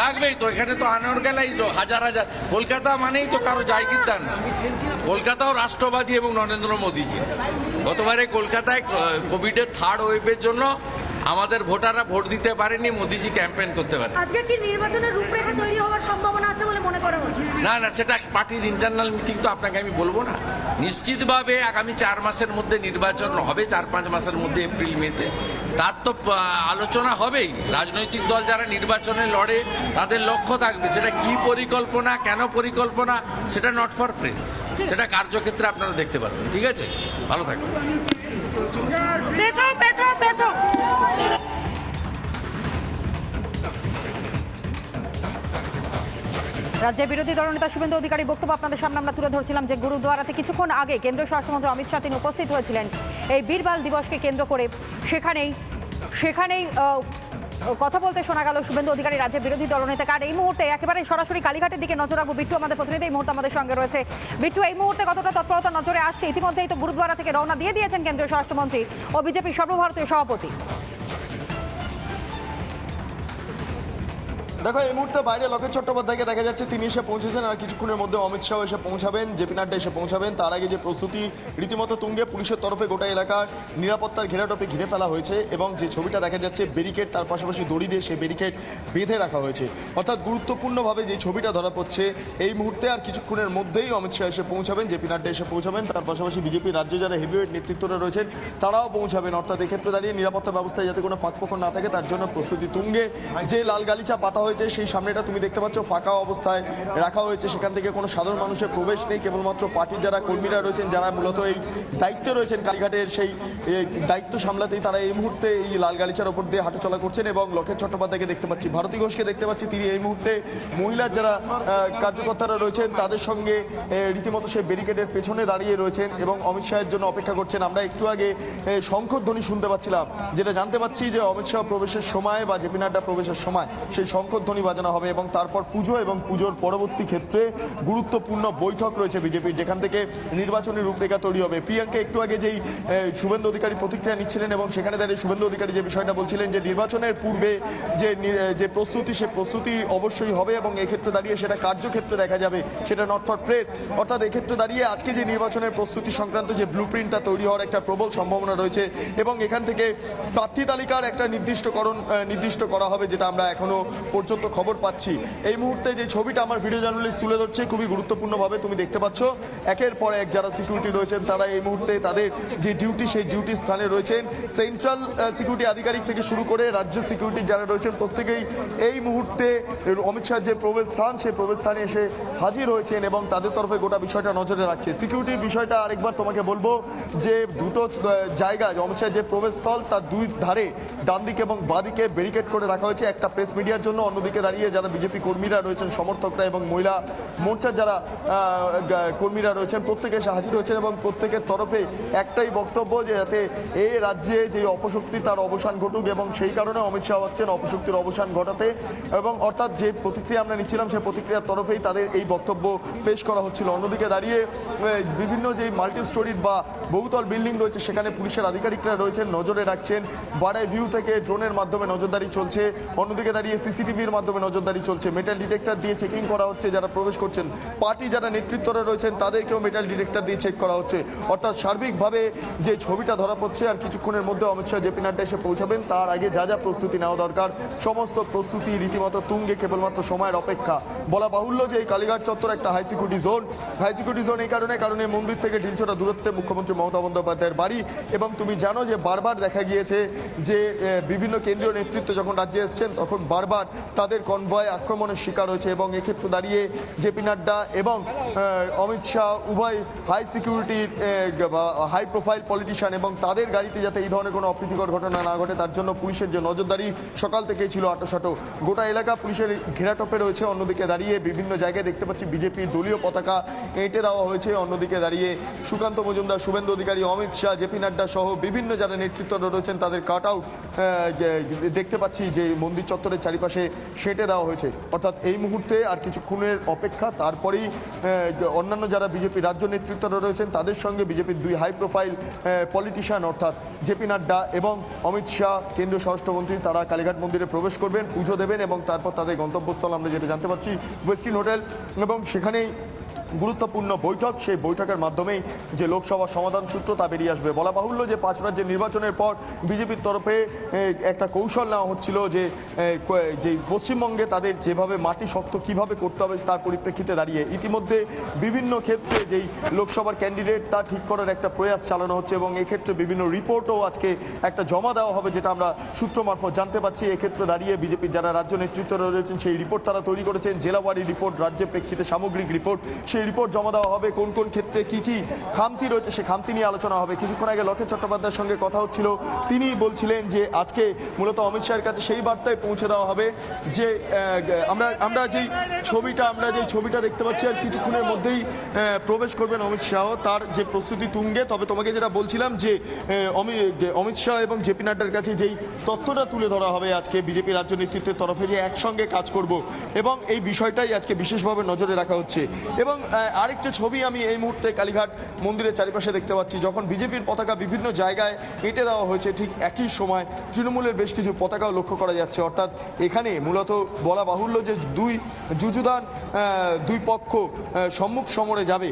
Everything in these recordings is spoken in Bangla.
থাকবেই তো, এখানে তো আনর্গালাই হাজার হাজার। কলকাতা মানেই তো কারও জায়গিরদার না কলকাতাও রাষ্ট্রবাদী এবং নরেন্দ্র মোদীজি। গতবারে কলকাতায় কোভিডের থার্ড ওয়েভের জন্য আমাদের ভোটাররা ভোট দিতে পারেনি, মোদিজি ক্যাম্পেইন করতে পারে আজকে কি নির্বাচনের রূপরেখা হওয়ার সম্ভাবনা আছে বলে মনে করা হচ্ছে। না না সেটা পার্টির ইন্টারনাল মিটিং তো আপনাকে আমি বলব না। নিশ্চিতভাবে আগামী চার মাসের মধ্যে নির্বাচন হবে চার পাঁচ মাসের মধ্যে এপ্রিল মেতে। তার তো আলোচনা হবেই। রাজনৈতিক দল যারা নির্বাচনে লড়ে তাদের লক্ষ্য থাকবে সেটা কি পরিকল্পনা কেন পরিকল্পনা সেটা নট ফর প্রেস সেটা কার্যক্ষেত্রে আপনারা দেখতে পারবেন ঠিক আছে? ভালো থাকবেন। রাজ্যের বিরোধী দলনেতা শুভেন্দু অধিকারী বক্তব্য আপনাদের সামনে আমরা তুলে ধরছিলাম যে গুরুদ্বারাতে কিছুক্ষণ আগে কেন্দ্রীয় স্বরাষ্ট্রমন্ত্রী অমিত শাহ তিনি উপস্থিত হয়েছিলেন। এই বীরবাল দিবসকে কেন্দ্র করে সেখানেই সেখানেই কথা বলতে শোনা গেল শুভেন্দু অধিকারী রাজ্যের বিরোধী দলনেতাকে আর এই মুহূর্তে একেবারে সরাসরি কালীঘাটের দিকে নজর রাখব। বিট্টু আমাদের প্রতিনিধি, এই মুহূর্তে আমাদের সঙ্গে রয়েছে বিট্টু। এই মুহূর্তে কতটা তৎপরতা নজরে আসছে? ইতিমধ্যেই তো গুরুদ্বারা থেকে রওনা দিয়ে দিয়েছেন কেন্দ্রীয় স্বরাষ্ট্রমন্ত্রী ও বিজেপির সর্বভারতীয় সভাপতি। দেখো, এই মুহূর্তে বাইরে লকেট চট্টোপাধ্যায়কে দেখা যাচ্ছে, তিনি এসে পৌঁছেছেন আর কিছুক্ষণের মধ্যে অমিত শাহ এসে পৌঁছাবেন জেপি নাড্ডা এসে পৌঁছাবেন। তার আগে যে প্রস্তুতি, রীতিমতো তুঙ্গে পুলিশের তরফে গোটা এলাকার নিরাপত্তার ঘেরাটোপে ঘিরে ফেলা হয়েছে এবং যে ছবিটা দেখা যাচ্ছে, ব্যারিকেড, তার পাশাপাশি দড়ি দিয়ে সেই ব্যারিকেড বেঁধে রাখা হয়েছে। অর্থাৎ গুরুত্বপূর্ণভাবে যে ছবিটা ধরা পড়ছে, এই মুহূর্তে আর কিছুক্ষণের মধ্যেই অমিত শাহ এসে পৌঁছাবেন জেপি নাড্ডা এসে পৌঁছাবেন। তার পাশাপাশি বিজেপি রাজ্য যারা হেভিওয়েট নেতৃত্বরা রয়েছেন, তারাও পৌঁছাবেন। অর্থাৎ এক্ষেত্রে দাঁড়িয়ে নিরাপত্তা ব্যবস্থায় যাতে কোনো ফাঁকফোকর না থাকে, তার জন্য প্রস্তুতি তুঙ্গে। যে লাল গালিচা পাতা হয়েছে সেই সামনেটা তুমি দেখতে পাচ্ছ, ফাঁকা অবস্থায় রাখা হয়েছে। সেখান থেকে কোনো সাধারণ মানুষের প্রবেশ নেই, কেবলমাত্র পার্টির যারা কর্মীরা রয়েছেন, যারা মূলত এই দায়িত্বে রয়েছেন, কালীঘাটের সেই দায়িত্ব সামলাতেই তারা এই মুহূর্তে এই লাল গালিচার ওপর দিয়ে হাঁটাচলা করছেন এবং লকেট চট্টোপাধ্যায়কে দেখতে পাচ্ছি, ভারতী ঘোষকে দেখতে পাচ্ছি। তিনি এই মুহূর্তে মহিলার যারা কার্যকর্তারা রয়েছেন, তাদের সঙ্গে রীতিমতো সেই ব্যারিকেডের পেছনে দাঁড়িয়ে রয়েছেন এবং অমিত শাহের জন্য অপেক্ষা করছেন। আমরা একটু আগে শঙ্খধ্বনি শুনতে পাচ্ছিলাম, যেটা জানতে পাচ্ছি যে অমিত শাহ প্রবেশের সময় বা জেপি নাড্ডা প্রবেশের সময়, সেই শঙ্খধ্বনি বাজানো হবে এবং তারপর পুজো এবং পুজোর পরবর্তী ক্ষেত্রে গুরুত্বপূর্ণ বৈঠক রয়েছে বিজেপির, যেখান থেকে নির্বাচনী রূপরেখা তৈরি হবে। প্রিয়াঙ্কা, একটু আগে যেই শুভেন্দু অধিকারী প্রতিক্রিয়া নিচ্ছিলেন এবং সেখানে দাঁড়িয়ে শুভেন্দু অধিকারী যে বিষয়টা বলছিলেন যে নির্বাচনের পূর্বে যে যে প্রস্তুতি, সে প্রস্তুতি অবশ্যই হবে এবং এক্ষেত্রে দাঁড়িয়ে সেটা কার্যক্ষেত্রে দেখা যাবে। সেটা নট ফর প্রেস অর্থাৎ এক্ষেত্রে দাঁড়িয়ে আজকে যে নির্বাচনের প্রস্তুতি সংক্রান্ত যে ব্লু প্রিন্টটা তৈরি হওয়ার একটা প্রবল সম্ভাবনা রয়েছে এবং এখান থেকে প্রার্থী তালিকার একটা নির্দিষ্টকরণ নির্দিষ্ট করা হবে যেটা আমরা এখনও পর্যন্ত খবর পাচ্ছি। এই মুহূর্তে যে ছবিটা আমার ভিডিও জার্নালিস্ট তুলে ধরছে, খুবই গুরুত্বপূর্ণভাবে তুমি দেখতে পাচ্ছ। একের পর এক যারা সিকিউরিটি রয়েছেন, তারা এই মুহূর্তে তাদের যে ডিউটি সেই ডিউটি স্থানে রয়েছেন। সেন্ট্রাল সিকিউরিটি আধিকারিক থেকে শুরু করে রাজ্য সিকিউরিটি যারা রয়েছেন, প্রত্যেকেই এই মুহূর্তে অমিত শাহ যে প্রবেশ স্থান সেই প্রবেশ স্থানে এসে হাজির হয়েছেন এবং তাদের তরফে গোটা বিষয়টা নজরে রাখছে। সিকিউরিটির বিষয়টা আরেকবার তোমাকে বলব যে দুটো জায়গা অমিত শাহের যে প্রবেশস্থল, তার দুই ধারে ডান দিকে এবং বাদিকে ব্যারিকেড করে রাখা হয়েছে। একটা প্রেস মিডিয়ার জন্য অন্যদিকে দাঁড়িয়ে যারা বিজেপি কর্মীরা রয়েছেন, সমর্থকরা এবং মহিলা মোর্চার যারা কর্মীরা রয়েছেন, প্রত্যেকে হাজির হয়েছেন এবং প্রত্যেকের তরফে একটাই বক্তব্য যে যাতে এই রাজ্যে যে অপশক্তি তার অবসান ঘটুক এবং সেই কারণে অমিত শাহ আসছেন, অপশক্তির অবসান ঘটাতে এবং অর্থাৎ যে প্রতিক্রিয়া আমরা নিচ্ছিলাম, সেই প্রতিক্রিয়ার তরফেই তাদের এই বক্তব্য পেশ করা হচ্ছিল। অন্যদিকে দাঁড়িয়ে বিভিন্ন যে মাল্টি স্টোরির বা বহুতল বিল্ডিং রয়েছে, সেখানে পুলিশের আধিকারিকরা রয়েছেন, নজরে রাখছেন, বাড়াই ভিউ থেকে ড্রোনের মাধ্যমে নজরদারি চলছে। অন্যদিকে দাঁড়িয়ে সিসিটিভির মাধ্যমে নজরদারি চলছে। মেটাল ডিটেক্টর দিয়ে চেকিং করা হচ্ছে, যারা প্রবেশ করছেন। পার্টি যারা নেতৃত্বরা রয়েছেন, তাদেরকেও মেটাল ডিটেক্টর দিয়ে চেক করা হচ্ছে। অর্থাৎ সার্বিকভাবে যে ছবিটা ধরা পড়ছে, আর কিছুক্ষণের মধ্যে অমিত শাহ জেপি নাড্ডা এসে পৌঁছাবেন, তার আগে যা যা প্রস্তুতি নেওয়া দরকার, সমস্ত প্রস্তুতি রীতিমতো তুঙ্গে কেবলমাত্র সময়ের অপেক্ষা। বলা বাহুল্য যে এই কালীঘাট চত্বর একটা high security zone high security zone এই কারণে কারণে মন্দির থেকে ঢিলছোটা দূরত্বে মুখ্যমন্ত্রী মমতা বন্দ্যোপাধ্যায়ের বাড়ি। এবং তুমি জানো যে বারবার দেখা গিয়েছে যে বিভিন্ন কেন্দ্রীয় নেতৃত্ব যখন রাজ্যে এসছেন, তখন বারবার তাদের কনভয় আক্রমণের শিকার হয়েছে এবং এক্ষেত্রে দাঁড়িয়ে জেপি নাড্ডা এবং অমিত শাহ উভয় হাই সিকিউরিটির হাই প্রোফাইল পলিটিশিয়ান এবং তাদের গাড়িতে যাতে এই ধরনের কোনো অপ্রীতিকর ঘটনা না ঘটে, তার জন্য পুলিশের যে নজরদারি সকাল থেকেই ছিল আটোসাটো। গোটা এলাকা পুলিশের ঘেরাটোপে রয়েছে। অন্যদিকে দাঁড়িয়ে বিভিন্ন জায়গায় দেখতে পাচ্ছি বিজেপি দলীয় পতাকা এঁটে দেওয়া হয়েছে। অন্যদিকে দাঁড়িয়ে সুকান্ত মজুমদার, শুভেন্দু অধিকারী, অমিত শাহ, জেপি নাড্ডা সহ বিভিন্ন যারা নেতৃত্ব রয়েছেন, তাদের কাট আউট দেখতে পাচ্ছি যে মন্দির চত্বরের চারিপাশে সেঁটে দেওয়া হয়েছে। অর্থাৎ এই মুহূর্তে আর কিছুক্ষণের অপেক্ষা, তারপরেই অন্যান্য যারা বিজেপি রাজ্য নেতৃত্বরা রয়েছেন, তাদের সঙ্গে বিজেপির দুই হাই প্রোফাইল পলিটিশিয়ান অর্থাৎ জেপি নাড্ডা এবং অমিত শাহ, কেন্দ্রীয় স্বরাষ্ট্রমন্ত্রী, তারা কালীঘাট মন্দিরে প্রবেশ করবেন, পুজো দেবেন এবং তারপর তাদের গন্তব্যস্থল আমরা যেটা জানতে পারছি ওয়েস্টিন হোটেল এবং সেখানেই গুরুত্বপূর্ণ বৈঠক। সেই বৈঠকের মাধ্যমেই যে লোকসভা সমাধান সূত্র তা বেরিয়ে আসবে। বলা বাহুল্য যে পাঁচ রাজ্যের নির্বাচনের পর বিজেপির তরফে একটা কৌশল নেওয়া হচ্ছিল যে যে পশ্চিমবঙ্গে তাদের যেভাবে মাটি শক্ত কীভাবে করতে হবে তার পরিপ্রেক্ষিতে দাঁড়িয়ে। ইতিমধ্যে বিভিন্ন ক্ষেত্রে যেই লোকসভার ক্যান্ডিডেট তা ঠিক করার একটা প্রয়াস চালানো হচ্ছে এবং এক্ষেত্রে বিভিন্ন রিপোর্টও আজকে একটা জমা দেওয়া হবে যেটা আমরা সূত্র মারফত জানতে পারছি এক্ষেত্রে দাঁড়িয়ে বিজেপির যারা রাজ্য নেতৃত্ব রয়েছেন, সেই রিপোর্ট তারা তৈরি করেছেন। জেলাওয়ারি রিপোর্ট রাজ্যের প্রেক্ষিতে সামগ্রিক রিপোর্ট সেই রিপোর্ট জমা দেওয়া হবে। কোন কোন ক্ষেত্রে কি কি খামতি রয়েছে সেই খামতি নিয়ে আলোচনা হবে। কিছুক্ষণ আগে লকেট চট্টোপাধ্যায়ের সঙ্গে কথা হচ্ছিল। তিনি বলছিলেন যে, আজকে মূলত অমিত শাহের কাছে সেই বার্তায় পৌঁছে দেওয়া হবে যে আমরা আমরা যেই ছবিটা, আমরা যেই ছবিটা দেখতে পাচ্ছি, আর কিছুক্ষণের মধ্যেই প্রবেশ করবেন অমিত শাহ। তার যে প্রস্তুতি তুঙ্গে, তবে তোমাকে যেটা বলছিলাম যে অমি- অমিত শাহ এবং জেপি নাড্ডার কাছে যেই তথ্যটা তুলে ধরা হবে আজকে বিজেপি রাজ্য নেতৃত্বের তরফে যে একসঙ্গে কাজ করব এবং এই বিষয়টাই আজকে বিশেষভাবে নজরে রাখা হচ্ছে। এবং আরেকটা ছবি আমি এই মুহূর্তে কালীঘাট মন্দিরের চারিপাশে দেখতে পাচ্ছি। যখন বিজেপির পতাকা বিভিন্ন জায়গায় এঁটে দেওয়া হয়েছে, ঠিক একই সময় তৃণমূলের বেশ কিছু পতাকাও লক্ষ্য করা যাচ্ছে। অর্থাৎ এখানে মূলত বলা বাহুল্য যে দুই যুযুদান দুই পক্ষ সম্মুখ সমরে যাবে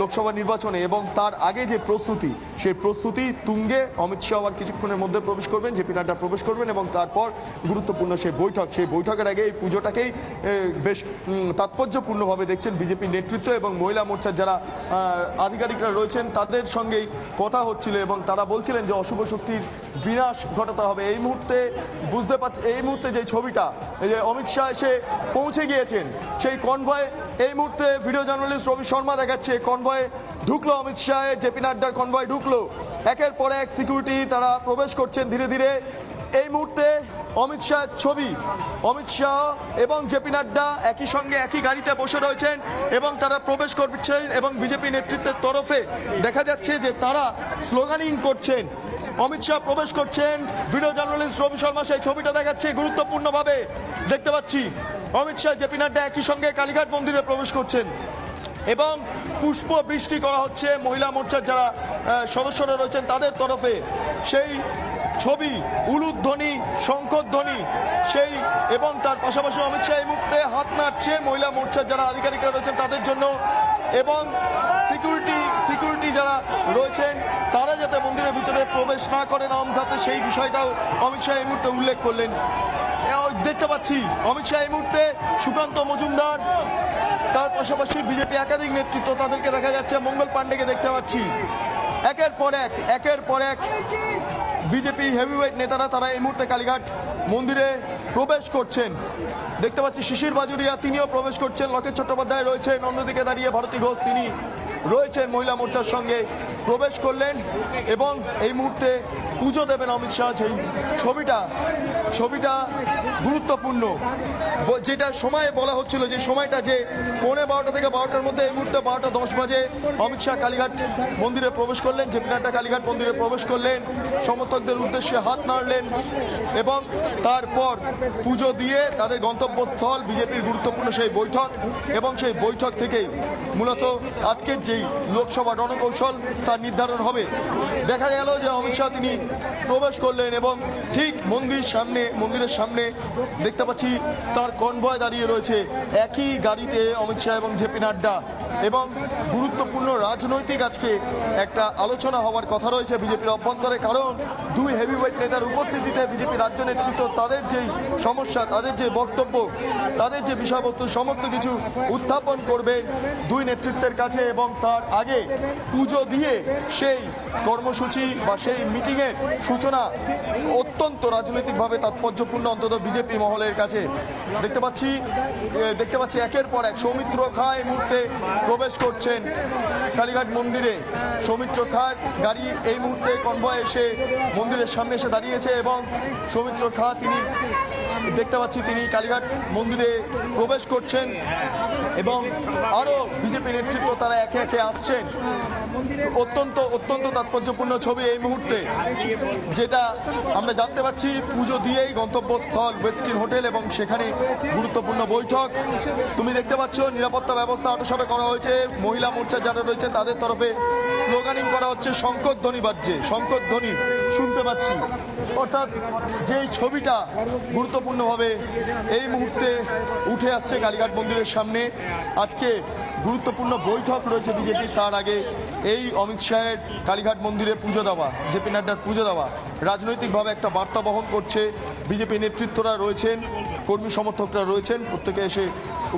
লোকসভা নির্বাচনে এবং তার আগে যে প্রস্তুতি, সেই প্রস্তুতি তুঙ্গে অমিত শাহ আবার কিছুক্ষণের মধ্যে প্রবেশ করবেন, জেপি নাড্ডা প্রবেশ করবেন এবং তারপর গুরুত্বপূর্ণ সেই বৈঠক, সেই বৈঠকের আগে এই পুজোটাকেই বেশ তাৎপর্যপূর্ণভাবে দেখছেন বিজেপির নেতৃত্ব এবং মহিলা মোর্চার যারা আধিকারিকরা রয়েছেন, তাদের সঙ্গেই কথা হচ্ছিল এবং তারা বলছিলেন যে অশুভ শক্তির বিনাশ ঘটাতে হবে। এই মুহূর্তে বুঝতে পারছি, এই মুহূর্তে যে ছবিটা যে অমিত শাহ এসে পৌঁছে গিয়েছেন, সেই কনভয় এই মুহূর্তে ভিডিও জার্নালিস্ট রবি শর্মা দেখাচ্ছে কনভয় ঢুকলো অমিত শাহের, জেপি নাড্ডার কনভয় ঢুকলো। একের পর এক সিকিউরিটি তারা প্রবেশ করছেন ধীরে ধীরে। এই মুহূর্তে অমিত শাহের ছবি। অমিত শাহ এবং জেপি নাড্ডা একই সঙ্গে একই গাড়িতে বসে রয়েছেন এবং তারা প্রবেশ করছেন এবং বিজেপি নেতৃত্বের তরফে দেখা যাচ্ছে যে তারা স্লোগানিং করছেন। অমিত শাহ প্রবেশ করছেন। ভিডিও জার্নালিস্ট রবি শর্মা সেই ছবিটা দেখাচ্ছে গুরুত্বপূর্ণভাবে। দেখতে পাচ্ছি অমিত শাহ, জেপি নাড্ডা একই সঙ্গে কালীঘাট মন্দিরে প্রবেশ করছেন এবং পুষ্প বৃষ্টি করা হচ্ছে। মহিলা মোর্চার যারা সদস্যরা রয়েছেন তাদের তরফে। সেই ছবি, উলুধ্বনি, শঙ্করধ্বনি, সেই এবং তার পাশাপাশি অমিত শাহ এই মুহূর্তে হাত নাড়ছে মহিলা মোর্চার যারা আধিকারিকরা রয়েছেন তাদের জন্য এবং সিকিউরিটি সিকিউরিটি যারা রয়েছেন, তারা যাতে মন্দিরের ভিতরে প্রবেশ না করেন আমজাতে সেই বিষয়টাও অমিত শাহ এই মুহূর্তে উল্লেখ করলেন। দেখতে পাচ্ছি, অমিত শাহ এই মুহূর্তে সুকান্ত মজুমদার, তার পাশাপাশি বিজেপি একাধিক নেতৃত্ব তাদেরকে দেখা যাচ্ছে, মঙ্গল পাণ্ডেকে দেখতে পাচ্ছি। একের পর এক, একের পর এক। বিজেপি হেভিওয়েট নেতারা তারা এই মুহূর্তে কালীঘাট মন্দিরে প্রবেশ করছেন। দেখতে পাচ্ছি শিশির বাজুরিয়া, তিনিও প্রবেশ করছেন। লকেট চট্টোপাধ্যায় রয়েছেন। অন্যদিকে দাঁড়িয়ে ভারতী ঘোষ, তিনি রয়েছেন মহিলা মোর্চার সঙ্গে। প্রবেশ করলেন এবং এই মুহূর্তে পুজো দেবেন অমিত শাহ সেই ছবিটা ছবিটা গুরুত্বপূর্ণ। যেটা সময় বলা হচ্ছিল যে সময়টা যে পৌনে বারোটা থেকে বারোটার মধ্যে এই মুহূর্তে বারোটা দশ বাজে অমিত শাহ কালীঘাট মন্দিরে প্রবেশ করলেন জেপি নাড্ডা কালীঘাট মন্দিরে প্রবেশ করলেন। সমর্থকদের উদ্দেশ্যে হাত নাড়লেন এবং তারপর পুজো দিয়ে তাদের গন্তব্যস্থল, বিজেপির গুরুত্বপূর্ণ সেই বৈঠক এবং সেই বৈঠক থেকেই মূলত আজকের যেই লোকসভা রণকৌশল, তার নির্ধারণ হবে। দেখা গেল যে অমিত শাহ তিনি প্রবেশ করলেন এবং ঠিক মন্দির সামনে, মন্দিরের সামনে দেখতে পাচ্ছি তার কনভয় দাঁড়িয়ে রয়েছে। একই গাড়িতে অমিত শাহ এবং জেপি নাড্ডা এবং গুরুত্বপূর্ণ রাজনৈতিক আজকে একটা আলোচনা হওয়ার কথা রয়েছে বিজেপির অভ্যন্তরে, কারণ দুই হেভিওয়েট নেতার উপস্থিতিতে বিজেপি রাজ্য নেতৃত্ব, তাদের যেই সমস্যা, তাদের যে বক্তব্য, তাদের যে বিষয়বস্তু, সমস্ত কিছু উত্থাপন করবেন দুই নেতৃত্বের কাছে এবং তার আগে পুজো দিয়ে সেই কর্মসূচি বা সেই মিটিংয়ের সূচনা অত্যন্ত রাজনৈতিকভাবে তাৎপর্যপূর্ণ, অন্তত বিজেপি মহলের কাছে। দেখতে পাচ্ছি দেখতে পাচ্ছি একের পর এক সৌমিত্র খা এই মুহূর্তে প্রবেশ করছেন কালীঘাট মন্দিরে। সৌমিত্র খাঁ গাড়ি এই মুহূর্তে কনভয় এসে মন্দিরের সামনে এসে দাঁড়িয়েছে এবং সৌমিত্র খাঁ, তিনি দেখতে পাচ্ছি তিনি কালীঘাট মন্দিরে প্রবেশ করছেন এবং আরও বিজেপি নেতৃত্ব তারা একে একে আসছেন। অত্যন্ত অত্যন্ত তাৎপর্যপূর্ণ ছবি এই মুহূর্তে, যেটা আমরা জানতে পারছি পুজো দিয়েই গন্তব্যস্থল ওয়েস্টিন হোটেল এবং সেখানে গুরুত্বপূর্ণ বৈঠক। তুমি দেখতে পাচ্ছ, নিরাপত্তা ব্যবস্থা আটোসাটো করা হয়েছে, মহিলা মোর্চা যারা রয়েছে তাদের তরফে স্লোগানিং করা হচ্ছে, শঙ্কর ধ্বনি বাজছে, শঙ্কর ধ্বনি শুনতে পাচ্ছি। অর্থাৎ যেই ছবিটা গুরুত্বপূর্ণভাবে এই মুহূর্তে উঠে আসছে কালীঘাট মন্দিরের সামনে, আজকে গুরুত্বপূর্ণ বৈঠক রয়েছে বিজেপি, তার আগে এই অমিত শাহের কালীঘাট মন্দিরে পুজো দেওয়া, জেপি নাড্ডার পুজো দেওয়া। রাজনৈতিকভাবে একটা বার্তা বহন করছে বিজেপি নেতৃত্বরা রয়েছেন, কর্মী সমর্থকরা রয়েছেন, প্রত্যেকে এসে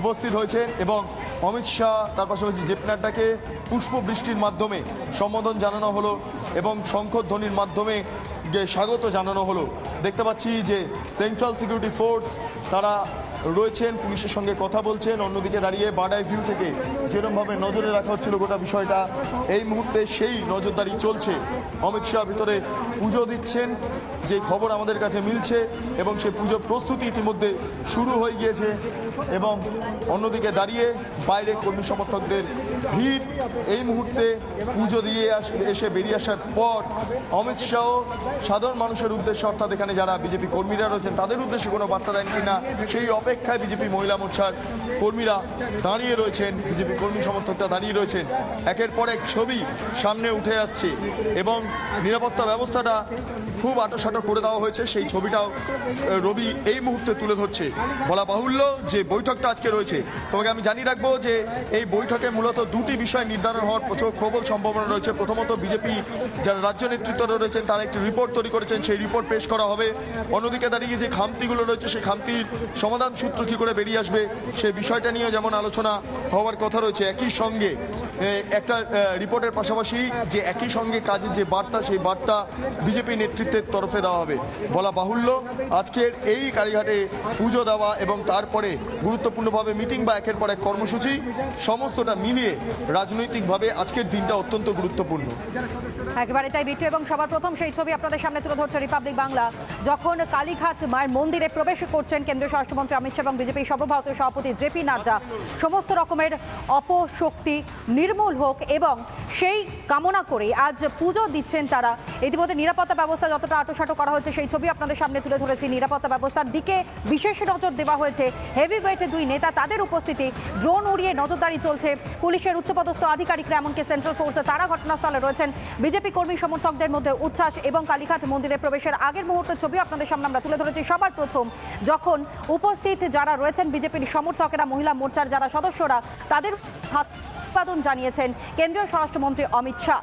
উপস্থিত হয়েছেন এবং অমিত শাহ, তার পাশাপাশি জেপি নাড্ডাকে পুষ্পবৃষ্টির মাধ্যমে সম্বোধন জানানো হলো এবং শঙ্খধ্বনির মাধ্যমে স্বাগত জানানো হলো। দেখতে পাচ্ছি যে সেন্ট্রাল সিকিউরিটি ফোর্স তারা রয়েছেন, পুলিশের সঙ্গে কথা বলছেন, অন্যদিকে দাঁড়িয়ে বাডাই ভিউ থেকে যেরকমভাবে নজরে রাখা হচ্ছিল গোটা বিষয়টা, এই মুহূর্তে সেই নজরদারি চলছে। অমিত শাহ ভিতরে পুজো দিচ্ছেন। যে খবর আমাদের কাছে মিলছে এবং সে পুজো প্রস্তুতি ইতিমধ্যে শুরু হয়ে গিয়েছে এবং অন্যদিকে দাঁড়িয়ে বাইরে কর্মী সমর্থকদের ভিড়। এই মুহূর্তে পুজো দিয়ে এসে বেরিয়ে আসার পর অমিত শাহ সাধারণ মানুষের উদ্দেশ্যে, অর্থাৎ এখানে যারা বিজেপি কর্মীরা রয়েছেন, তাদের উদ্দেশ্যে কোনো বার্তা দেন কিনা? সেই অপেক্ষায় বিজেপি মহিলা মোর্চার কর্মীরা দাঁড়িয়ে রয়েছেন, বিজেপি কর্মী সমর্থকরা দাঁড়িয়ে রয়েছেন। একের পর এক ছবি সামনে উঠে আসছে এবং নিরাপত্তা ব্যবস্থাটা খুব আটোসাটো করে দেওয়া হয়েছে, সেই ছবিটাও রবি এই মুহূর্তে তুলে ধরছে। বলা বাহুল্য যে বৈঠকটা আজকে রয়েছে। তোমাকে আমি জানিয়ে রাখব যে এই বৈঠকে মূলত দুটি বিষয় নির্ধারণ হওয়ার প্রচুর প্রবল সম্ভাবনা রয়েছে। প্রথমত বিজেপি যারা রাজ্য নেতৃত্বরা রয়েছেন, তারা একটি রিপোর্ট তৈরি করেছেন, সেই রিপোর্ট পেশ করা হবে। অন্যদিকে দাঁড়িয়ে যে খামতিগুলো রয়েছে, সেই খামতির সমাধান সূত্র কী করে বেরিয়ে আসবে সেই বিষয়টা নিয়ে যেমন আলোচনা হওয়ার কথা রয়েছে, একই সঙ্গে একটা রিপোর্টের পাশাপাশি যে একই সঙ্গে কাজের যে বার্তা, সেই বার্তা বিজেপি নেতৃত্বের তরফে দেওয়া হবে। বলা বাহুল্য, আজকের এই কালীঘাটে পুজো দেওয়া এবং তারপরে গুরুত্বপূর্ণভাবে মিটিং বা একের পর এক কর্মসূচি, সমস্তটা মিলিয়ে রাজনৈতিকভাবে আজকের দিনটা অত্যন্ত গুরুত্বপূর্ণ। একেবারে তাই বিট্টু, এবং সবার প্রথম সেই ছবি আপনাদের সামনে তুলে ধরছে রিপাবলিক বাংলা যখন কালীঘাট মায়ের মন্দিরে প্রবেশ করছেন কেন্দ্রীয় স্বরাষ্ট্রমন্ত্রী অমিত শাহ এবং বিজেপি সর্বভারতীয় সভাপতি জেপি নাড্ডা, সমস্ত রকমের অপশক্তি নির্মূল হোক এবং সেই কামনা করে আজ পুজো দিচ্ছেন তারা। ইতিমধ্যে নিরাপত্তা ব্যবস্থা যতটা আটোসাটো করা হয়েছে, সেই ছবি আপনাদের সামনে তুলে ধরেছি। নিরাপত্তা ব্যবস্থার দিকে বিশেষ নজর দেওয়া হয়েছে। হেভি ওয়েটে দুই নেতা তাদের উপস্থিতি ড্রোন উড়িয়ে নজরদারি চলছে। পুলিশের উচ্চপদস্থ আধিকারিকরা, এমনকি সেন্ট্রাল ফোর্সে তারা ঘটনাস্থলে রয়েছেন। বিজেপি কর্মী সমর্থকদের মধ্যে উচ্ছ্বাস এবং কালীঘাট মন্দিরে প্রবেশের আগের মুহূর্তের ছবি আপনাদের সামনে আমরা তুলে ধরেছি। সবার প্রথম যখন উপস্থিত যারা রয়েছেন বিজেপির সমর্থকেরা, মহিলা মোর্চার যারা সদস্যরা, তাদের হাত উৎপাদন জানিয়েছেন কেন্দ্রীয় স্বরাষ্ট্রমন্ত্রী অমিত শাহ।